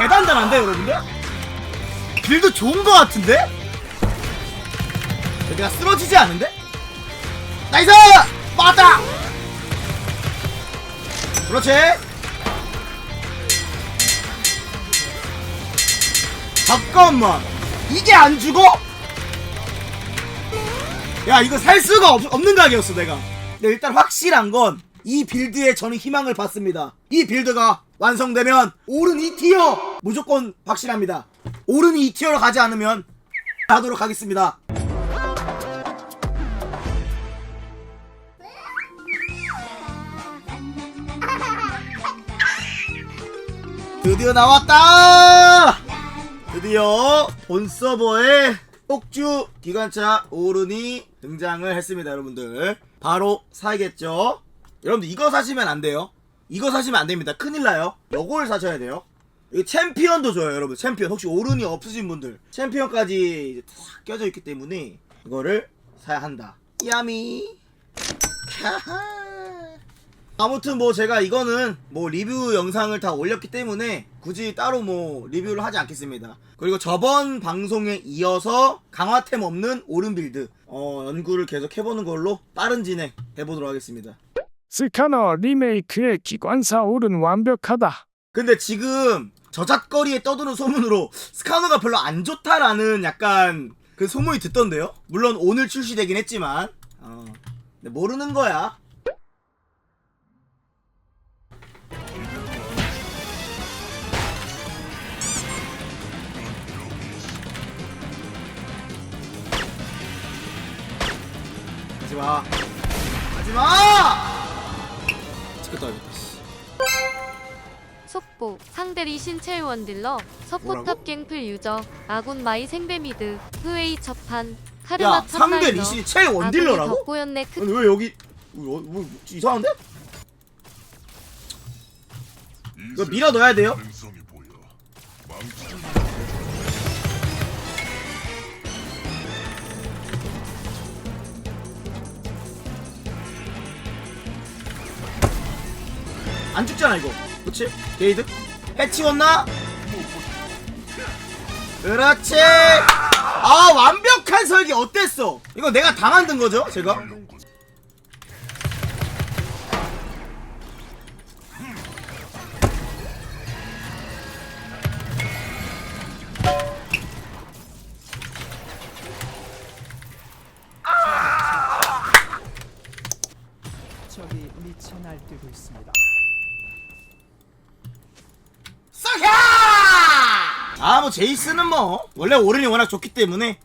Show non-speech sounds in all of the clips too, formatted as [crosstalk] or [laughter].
개단단한데 여러분들? 빌드 좋은 거 같은데? 내가 쓰러지지 않은데? 나이스! 맞다! 그렇지 잠깐만 이게 안 죽어? 야 이거 살 수가 없, 없는 각이었어 내가 근데 일단 확실한 건 이 빌드에 저는 희망을 받습니다 이 빌드가 완성되면 오른 2티어 무조건 확실합니다 오른 2티어로 가지 않으면 하도록 하겠습니다 드디어 나왔다! 드디어 본 서버에 폭주 기관차 오른이 등장을 했습니다, 여러분들. 바로 사야겠죠? 여러분들 이거 사시면 안 돼요. 이거 사시면 안 됩니다. 큰일 나요. 요걸 사셔야 돼요. 이 챔피언도 줘요, 여러분. 챔피언. 혹시 오른이 없으신 분들. 챔피언까지 이제 탁 껴져 있기 때문에 이거를 사야 한다. 야미. 아무튼 뭐 제가 이거는 뭐 리뷰 영상을 다 올렸기 때문에 굳이 따로 뭐 리뷰를 하지 않겠습니다. 그리고 저번 방송에 이어서 강화템 없는 오른 빌드 어, 연구를 계속 해보는 걸로 빠른 진행 해보도록 하겠습니다. 스카너 리메이크의 기관사 오른 완벽하다. 근데 지금 저잣거리에 떠도는 소문으로 스카너가 별로 안 좋다라는 약간 그 소문이 듣던데요? 물론 오늘 출시되긴 했지만 어, 모르는 거야. 하지마 하지마! 속보 상대리 신체 원딜러 서포탑? 갱플 유저 아군 마이 생배미드 흐웨이 첫판 카르마 야 상대 탑라이너 리신이 최 원딜러라고? 덕보였네 크 아니 왜 여기 뭐, 뭐, 이상한데? 이거 밀어 넣어야 돼요? 가능성이 보여. 망치 안 죽잖아 이거 그치? 게이드? 해치웠나? 그렇지 아 완벽한 설계 어땠어? 이거 내가 다 만든 거죠 제가? 아 뭐 제이스는 뭐? 원래 오른이 워낙 좋기 때문에.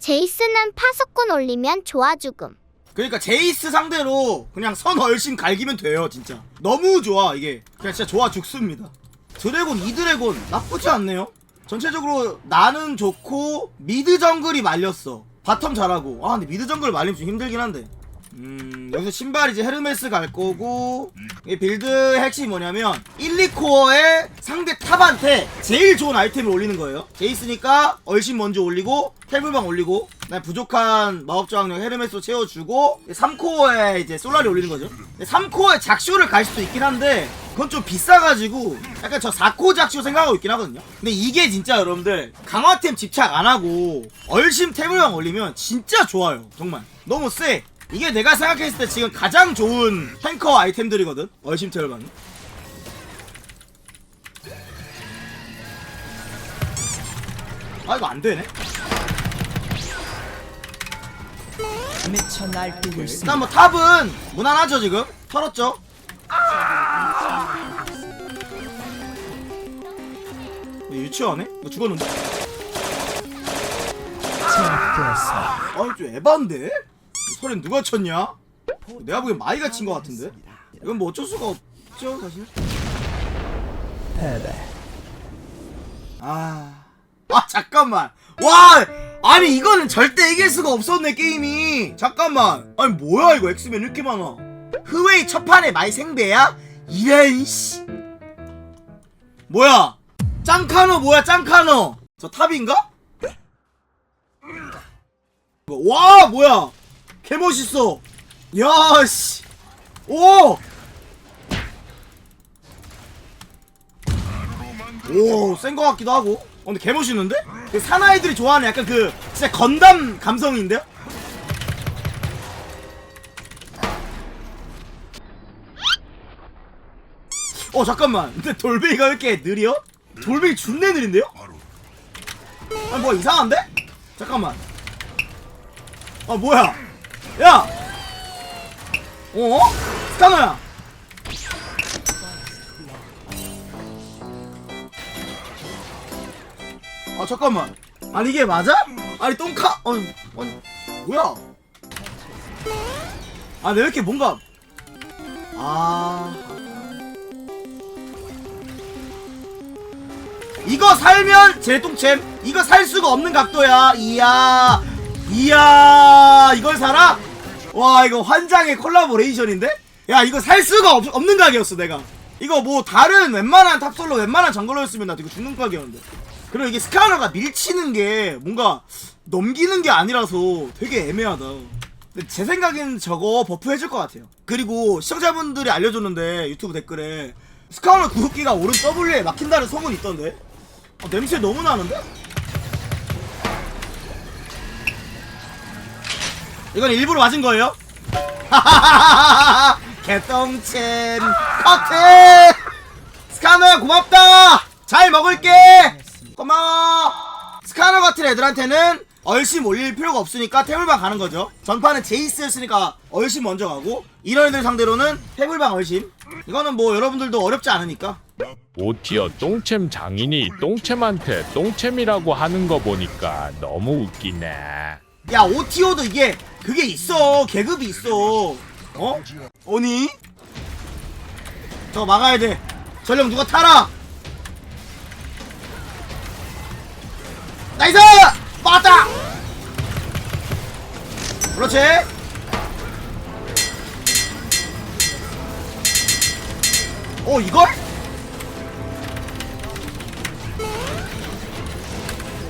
제이스는 파수꾼 올리면 좋아 죽음. 그러니까 제이스 상대로 그냥 선 얼씬 갈기면 돼요 진짜. 너무 좋아 이게. 그냥 진짜 좋아 죽습니다. 드래곤 이 드래곤 나쁘지 않네요. 전체적으로 나는 좋고 미드 정글이 말렸어. 바텀 잘하고. 아 근데 미드 정글 말리면 좀 힘들긴 한데 음 여기서 신발 이제 헤르메스 갈 거고 이 빌드 핵심이 뭐냐면 1, 2코어에 상대 탑한테 제일 좋은 아이템을 올리는 거예요. 제이스니까 얼씬 먼저 올리고 텔불방 올리고 부족한 마법저항력 헤르메스 채워주고 3코어에 이제 솔라리 올리는 거죠. 3코어에 작쇼를 갈 수도 있긴 한데 그건 좀 비싸가지고 약간 저 4코 작쇼 생각하고 있긴 하거든요. 근데 이게 진짜 여러분들 강화템 집착 안 하고 얼씬 텔불방 올리면 진짜 좋아요 정말. 너무 세 이게 내가 생각했을 때 지금 가장 좋은 탱커 아이템들이거든 얼씬 텔불방이 아 이거 안 되네 미쳐 날뛰고 있습니다. 일단 뭐 탑은 무난하죠 지금 털었죠 유치원에? 이거 죽었는데? 아니 좀 에반데? 소린 누가 쳤냐? 내가 보기엔 마이가 친 것 같은데? 이건 뭐 어쩔 수가 없죠 사실. 아... 아 잠깐만. 와! 아니 이거는 절대 이길 수가 없었네 게임이. 잠깐만. 아니 뭐야 이거 엑스맨 이렇게 많아? 흐웨이 첫판에 마이 생배야? 이런 씨. 뭐야? 짱카노 뭐야 짱카노? 저 탑인가? 와 뭐야 개멋있어 야씨 오! 오, 센 거 같기도 하고. 어, 근데 개 멋있는데? 그 사나이들이 좋아하는 약간 그 진짜 건담 감성인데요? 어 잠깐만 근데 돌멩이가 왜 이렇게 느려? 돌멩이 준내 느린데요? 아니 뭐가 이상한데? 잠깐만 아 뭐야 야! 어? 스카너야! 아 잠깐만. 아니 이게 맞아? 아니 똥카? 아니, 아니 뭐야? 왜 이렇게 뭔가 아. 이거 살면 제 똥챔. 이거 살 수가 없는 각도야. 이야 이야 이걸 사라? 와 이거 환장의 콜라보레이션인데? 야 이거 살 수가 없, 없는 가격이었어 내가 이거 뭐 다른 웬만한 탑솔로 웬만한 정글러였으면 나 이거 죽는 가격이었는데 그리고 이게 스카너가 밀치는 게 뭔가 넘기는 게 아니라서 되게 애매하다 근데 제 생각엔 저거 버프 해줄 것 같아요 그리고 시청자분들이 알려줬는데 유튜브 댓글에 스카너 구급기가 오른 W에 막힌다는 소문이 있던데 아, 냄새 너무 나는데? 이건 일부러 맞은 거예요? 개똥챔 커트! 스카너야 고맙다! 잘 먹을게! 고마워! 스카너 같은 애들한테는 얼씬 올릴 필요가 없으니까 태블방 가는 거죠. 전파는 제이스였으니까 얼씬 먼저 가고 이런 애들 상대로는 태블방 얼씬. 이거는 뭐 여러분들도 어렵지 않으니까. 오티어 똥챔 장인이 똥챔한테 똥챔이라고 하는 거 보니까 너무 웃기네. 야 오티오도 이게 그게 있어 계급이 있어 어? 오니? 저 막아야 돼 전령 누가 타라 나이스! 맞다! 그렇지 어 이걸?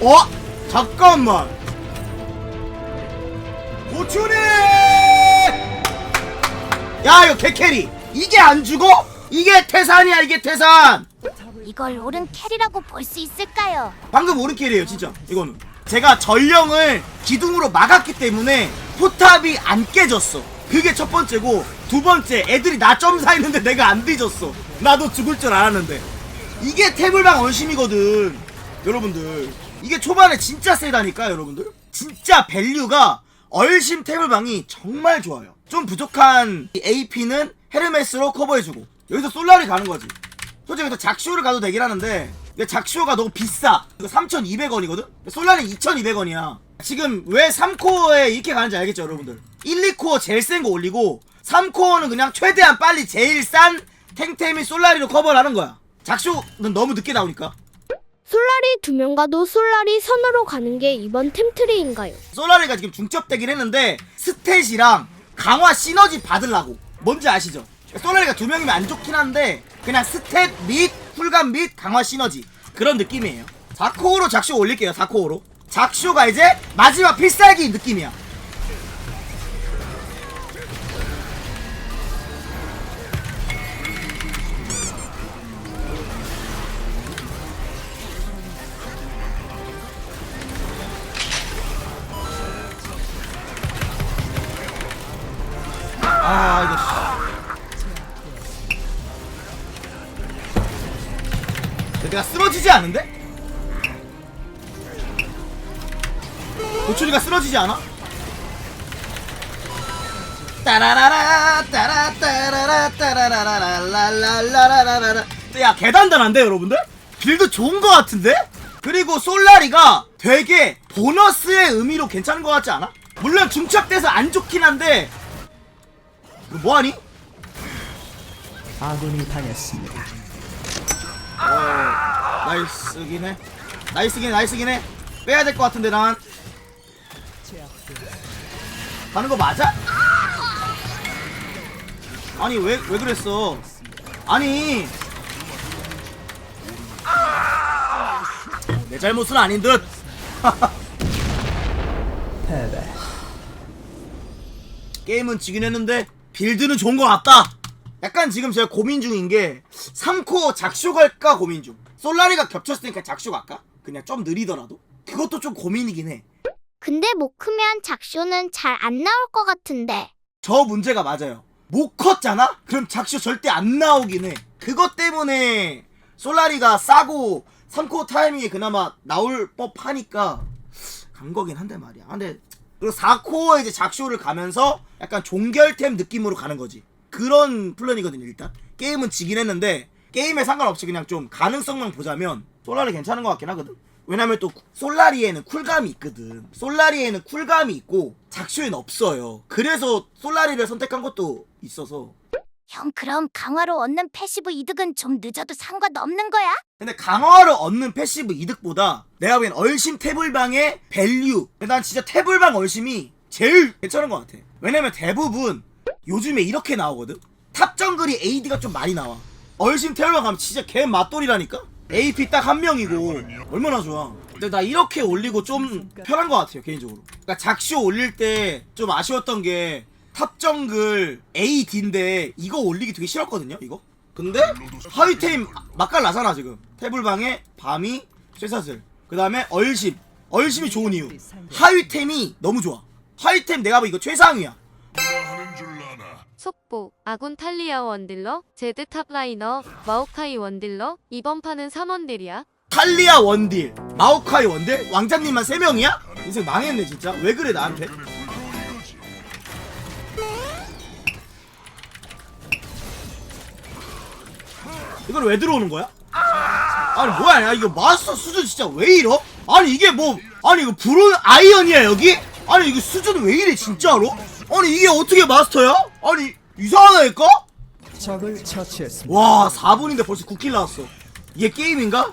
어? 잠깐만 고추네! 야 이거 개캐리. 이게 안 죽어? 이게 태산이야 이게 태산. 이걸 옳은 캐리라고 볼 수 있을까요? 방금 오른 캐리에요 진짜. 이거는. 제가 전령을 기둥으로 막았기 때문에 포탑이 안 깨졌어. 그게 첫 번째고 두 번째 애들이 나 점사 했는데 내가 안 뒤졌어. 나도 죽을 줄 알았는데. 이게 태블방 원심이거든 여러분들. 이게 초반에 진짜 세다니까 여러분들. 진짜 밸류가 얼심 태블방이 정말 좋아요. 좀 부족한 이 AP는 헤르메스로 커버해주고 여기서 솔라리 가는 거지. 솔직히 여기서 작쇼를 가도 되긴 하는데 근데 작쇼가 너무 비싸. 이거 3,200원이거든? 솔라는 2,200원이야. 지금 왜 3코어에 이렇게 가는지 알겠죠 여러분들? 1, 2코어 제일 센 거 올리고 3코어는 그냥 최대한 빨리 제일 싼 탱템이 솔라리로 커버를 하는 거야. 작쇼는 너무 늦게 나오니까 솔라리 두 명 가도 솔라리 선으로 가는 게 이번 템트리인가요? 솔라리가 지금 중첩되긴 했는데 스탯이랑 강화 시너지 받으려고. 뭔지 아시죠? 솔라리가 두 명이면 안 좋긴 한데 그냥 스탯 및 풀감 및 강화 시너지. 그런 느낌이에요. 4코어로 작쇼 올릴게요 4코어로. 작쇼가 이제 마지막 필살기 느낌이야 쓰러지지 않은데? 고추리가 쓰러지지 않아? 따라라라 따라 따라라 따라라라라라라라라라 야 개단단한데 여러분들? 빌드 좋은 거 같은데? 그리고 솔라리가 되게 보너스의 의미로 괜찮은 거 같지 않아? 물론 중첩돼서 안 좋긴 한데 너 뭐하니? 아군이 당했습니다. 나이스긴 해. 나이스긴 해 나이스긴 해. 빼야 될 것 같은데 난. 가는 거 맞아? 아니 왜 왜 그랬어? 아니. 내 잘못은 아닌 듯. [laughs] 패배. 게임은 지긴 했는데 빌드는 좋은 것 같다 약간 지금 제가 고민 중인 게 3코 작쇼 갈까 고민 중 솔라리가 겹쳤으니까 작쇼 갈까? 그냥 좀 느리더라도 그것도 좀 고민이긴 해 근데 못 크면 작쇼는 잘 안 나올 것 같은데. 저 문제가 맞아요. 못 컸잖아? 그럼 작쇼 절대 안 나오긴 해. 그것 때문에 솔라리가 싸고 3코 타이밍에 그나마 나올 법하니까 간 거긴 한데 말이야. 근데 그리고 4코어 이제 작쇼를 가면서 약간 종결템 느낌으로 가는 거지. 그런 플랜이거든요, 일단. 게임은 지긴 했는데 게임에 상관없이 그냥 좀 가능성만 보자면 솔라리 괜찮은 것 같긴 하거든. 왜냐면 또 솔라리에는 쿨감이 있거든. 솔라리에는 쿨감이 있고 작쇼에는 없어요. 그래서 솔라리를 선택한 것도 있어서. 형 그럼 강화로 얻는 패시브 이득은 좀 늦어도 상관없는 거야? 근데 강화를 얻는 패시브 이득보다 내가 보기엔 얼심 태블방의 밸류. 난 진짜 태블방 얼심이 제일 괜찮은 것 같아. 왜냐면 대부분 요즘에 이렇게 나오거든. 탑 정글이 AD가 좀 많이 나와. 얼심 태블방 가면 진짜 개 맛돌이라니까. AP 딱 한 명이고 얼마나 좋아. 근데 나 이렇게 올리고 좀 편한 것 같아요 개인적으로. 그러니까 작쇼 올릴 때 좀 아쉬웠던 게 탑 정글 AD인데 이거 올리기 되게 싫었거든요 이거. 근데 하위템 맛깔 나잖아 지금. 태블방에 밤이 쇠사슬. 그 다음에 얼심. 얼심이 좋은 이유. 하위 템이 너무 좋아. 하위 템 내가 봐 이거 최상위야. 속보 아군 탈리아 원딜러 제드 탑라이너 마오카이 원딜러 이번 판은 3원딜이야 탈리아 원딜, 마오카이 원딜, 왕자님만 3명이야? 인생 망했네 진짜. 왜 그래 나한테? 이걸 왜 들어오는 거야? 아니 뭐야 야 이거 마스터 수준 진짜 왜 이러? 아니 이게 뭐 아니 이거 브론 아이언이야 여기? 아니 이거 수준 왜 이래 진짜로? 아니 이게 어떻게 마스터야? 아니 이상하다니까? 적을 처치했습니다. 와 4분인데 벌써 9킬 나왔어 이게 게임인가?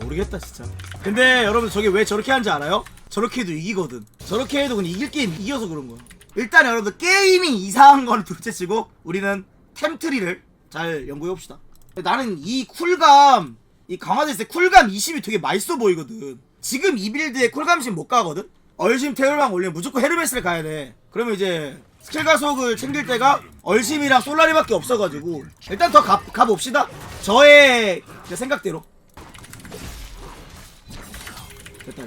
모르겠다 진짜 근데 여러분 저게 왜 저렇게 하는지 알아요? 저렇게 해도 이기거든 저렇게 해도 그냥 이길 게임 이겨서 그런 거야 일단 여러분들 게임이 이상한 거는 둘째치고 우리는 템트리를 잘 연구해 봅시다. 나는 이 쿨감 이 강화됐을 때 쿨감 20이 되게 맛있어 보이거든. 지금 이 빌드에 쿨감 10못 가거든? 얼심 태울방 올리면 무조건 헤르메스를 가야 돼. 그러면 이제 스킬 가속을 챙길 때가 얼심이랑 솔라리밖에 없어가지고 일단 더 가, 가봅시다. 저의 제 생각대로. 됐다.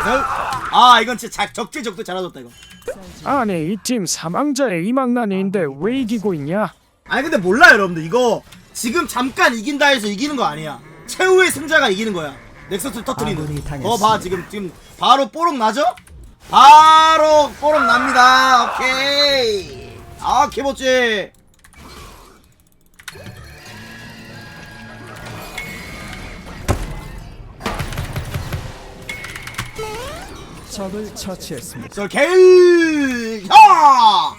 이거 아 이건 진짜 자- 적재적도 잘하셨다 이거. 아니 이 팀 사망자의 이망난인데 왜 이기고 있냐? 아니 근데 몰라 여러분들. 이거 지금 잠깐 이긴다 해서 이기는 거 아니야. 최후의 승자가 이기는 거야. 넥서스 터트리는. 어봐 지금 지금 바로 뽀록 나죠? 바로 뽀록 납니다. 오케이. 아 개멋지 적을 처치했습니다. 저 야!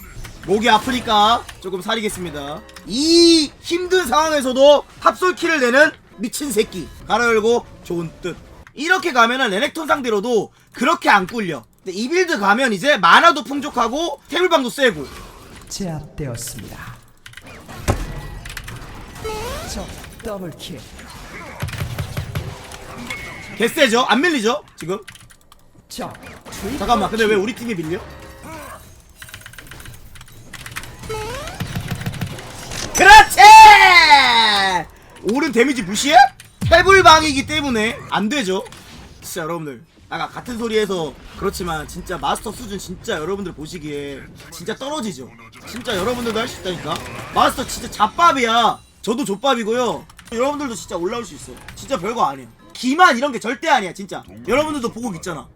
목이 아프니까 조금 사리겠습니다. 이 힘든 상황에서도 합솔키를 내는 미친 새끼. 가로 열고 좋은 뜻. 이렇게 가면은 레넥톤 상대로도 그렇게 안 꿀려. 근데 이 빌드 가면 이제 만화도 풍족하고 태블방도 세고. 제압되었습니다. 적 더블킬. 개세죠? 안 밀리죠? 지금 적 트리플 잠깐만 근데 킬. 왜 우리 팀이 밀려? 그렇지! 오른 데미지 무시해? 태블방이기 때문에 안 되죠. 진짜 여러분들 아까 같은 소리해서 그렇지만 진짜 마스터 수준 진짜 여러분들 보시기에 진짜 떨어지죠. 진짜 여러분들도 할 수 있다니까. 마스터 진짜 잡밥이야. 저도 족밥이고요. 여러분들도 진짜 올라올 수 있어. 진짜 별거 아니야. 기만 이런 게 절대 아니야 진짜. 여러분들도 보고 있잖아.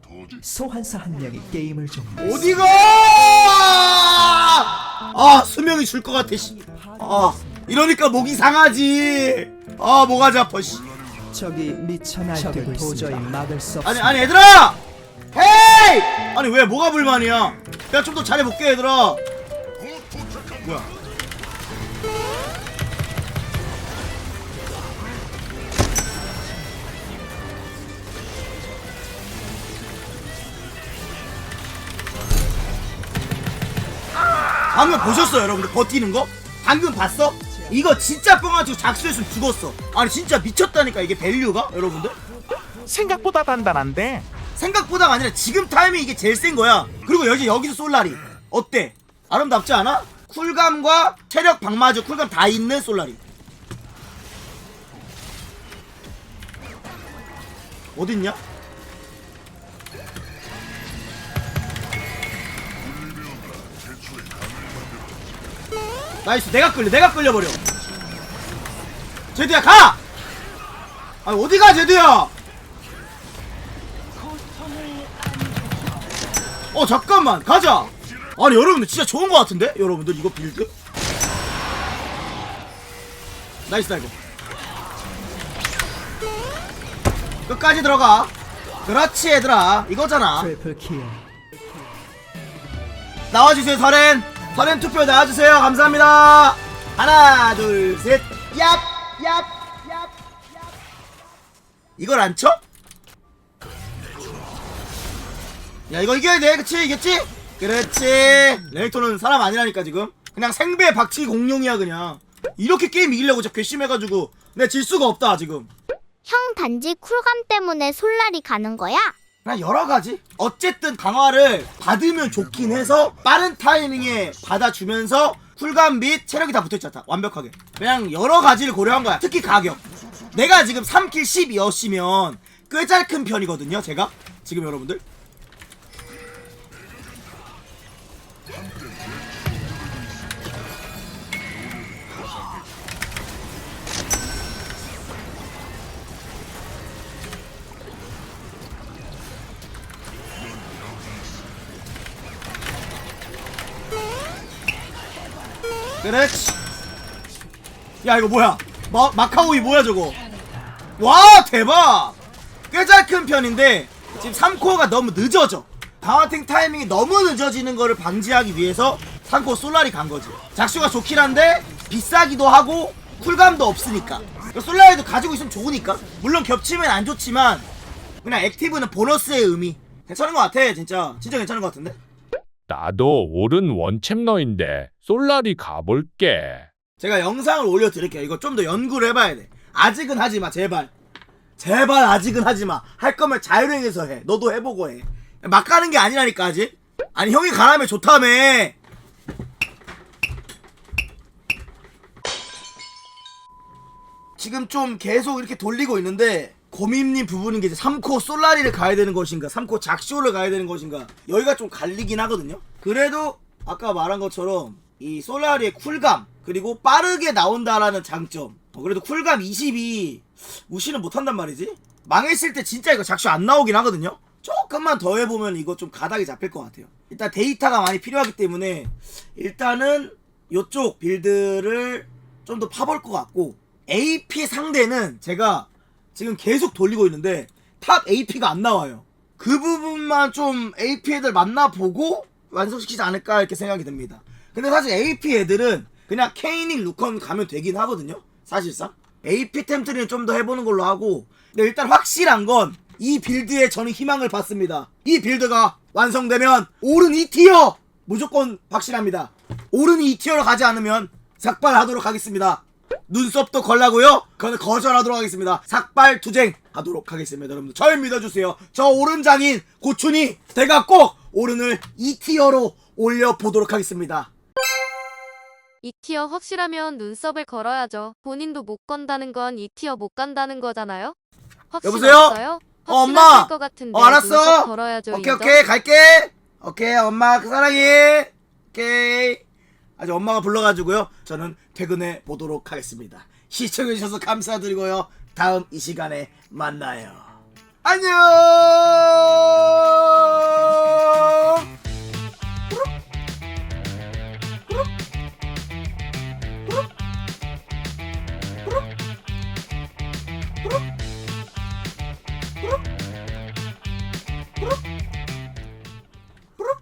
소환사 한 명이 게임을 좀 어디가? 아 수명이 줄 것 같아 씨. 아 이러니까 목이 상하지. 아 목아지 아파 씨. 적이 미쳐 날뛰고 도저히 막을 수 아니 없습니다. 아니 얘들아. 헤이. 아니 왜 뭐가 불만이야? 내가 좀 더 잘해볼게 얘들아. 뭐야? 방금 보셨어요 여러분들 버티는 거? 방금 봤어? 이거 진짜 뻥가지고 작수했으면 죽었어 아니 진짜 미쳤다니까 이게 밸류가 여러분들 생각보다 단단한데 생각보다가 아니라 지금 타이밍 이게 제일 센 거야 그리고 여기 여기서 솔라리 어때? 아름답지 않아? 쿨감과 체력 방마저 쿨감 다 있는 솔라리 어딨냐? 나이스. 내가 끌려. 내가 끌려버려. 제드야 가! 아 어디가 제드야? 어 잠깐만. 가자. 아니 여러분들 진짜 좋은 거 같은데? 여러분들 이거 빌드? 나이스 다 이거 끝까지 들어가. 그렇지 얘들아. 이거잖아. 나와주세요 서렌 서렌 투표 나와주세요. 감사합니다. 하나 둘 셋. 얍 얍 얍 얍. 이걸 안 쳐? 야 이거 이겨야 돼. 그치? 이겼지? 그렇지. 레넥톤은 사람 아니라니까 지금. 그냥 생배 박치기 공룡이야 그냥. 이렇게 게임 이기려고 진짜 괘씸해가지고. 내가 질 수가 없다 지금. 형 단지 쿨감 때문에 솔라리 가는 거야? 그냥 여러 가지. 어쨌든 강화를 받으면 좋긴 해서 빠른 타이밍에 받아주면서 쿨감 및 체력이 다 붙어있잖아. 완벽하게. 그냥 여러 가지를 고려한 거야. 특히 가격. 내가 지금 3킬 12였으면 꽤잘큰 편이거든요. 제가 지금 여러분들. 그렇지. 야 이거 뭐야? 마, 마카오이 뭐야 저거? 와 대박! 꽤 잘 큰 편인데 지금 3코어가 너무 늦어져. 방어팅 타이밍이 너무 늦어지는 거를 방지하기 위해서 3코어 솔라리 간 거지. 작슈가 좋긴 한데 비싸기도 하고 쿨감도 없으니까. 솔라리도 가지고 있으면 좋으니까. 물론 겹치면 안 좋지만 그냥 액티브는 보너스의 의미. 괜찮은 것 같아 진짜. 진짜 괜찮은 것 같은데? 나도 오른 원챔너인데 솔라리 가볼게. 제가 영상을 올려드릴게요. 이거 좀 더 연구를 해봐야 돼. 아직은 하지 마, 제발. 제발 아직은 하지 마. 할 거면 자유행에서 해. 너도 해보고 해. 막 가는 게 아니라니까 아직. 아니 형이 가라면 좋다며. 지금 좀 계속 이렇게 돌리고 있는데 고민님 부분인 게 이제 3코 솔라리를 가야 되는 것인가 3코 작쇼를 가야 되는 것인가 여기가 좀 갈리긴 하거든요 그래도 아까 말한 것처럼 이 솔라리의 쿨감 그리고 빠르게 나온다라는 장점 어, 그래도 쿨감 20이 무시는 못한단 말이지 망했을 때 진짜 이거 작쇼 안 나오긴 하거든요 조금만 더 해보면 이거 좀 가닥이 잡힐 것 같아요 일단 데이터가 많이 필요하기 때문에 일단은 이쪽 빌드를 좀 더 파볼 것 같고 AP 상대는 제가 지금 계속 돌리고 있는데 탑 AP가 안 나와요. 그 부분만 좀 AP 애들 만나보고 완성시키지 않을까 이렇게 생각이 듭니다. 근데 사실 AP 애들은 그냥 케이닝 루컨 가면 되긴 하거든요. 사실상 AP 템트리는 좀 더 해보는 걸로 하고 근데 일단 확실한 건 이 빌드에 저는 희망을 받습니다. 이 빌드가 완성되면 오른 2티어 무조건 확실합니다. 오른 2티어로 가지 않으면 삭발하도록 하겠습니다. 눈썹도 걸라고요? 그거는 거절하도록 하겠습니다. 삭발 투쟁 하도록 하겠습니다. 여러분들 절 믿어주세요. 저 오른장인 고춘이 제가 꼭 오른을 2티어로 올려보도록 하겠습니다. 이티어 확실하면 눈썹을 걸어야죠. 본인도 못 건다는 건 이티어 못 간다는 거잖아요. 여보세요? 어, 엄마! 것 같은데 어, 알았어. 눈썹 걸어야죠. 오케이 인정? 오케이 갈게. 오케이 엄마 사랑해. 오케이. 아주 엄마가 불러가지고요. 저는 퇴근해 보도록 하겠습니다. 시청해주셔서 감사드리고요. 다음 이 시간에 만나요. 안녕. 어? 어? 어?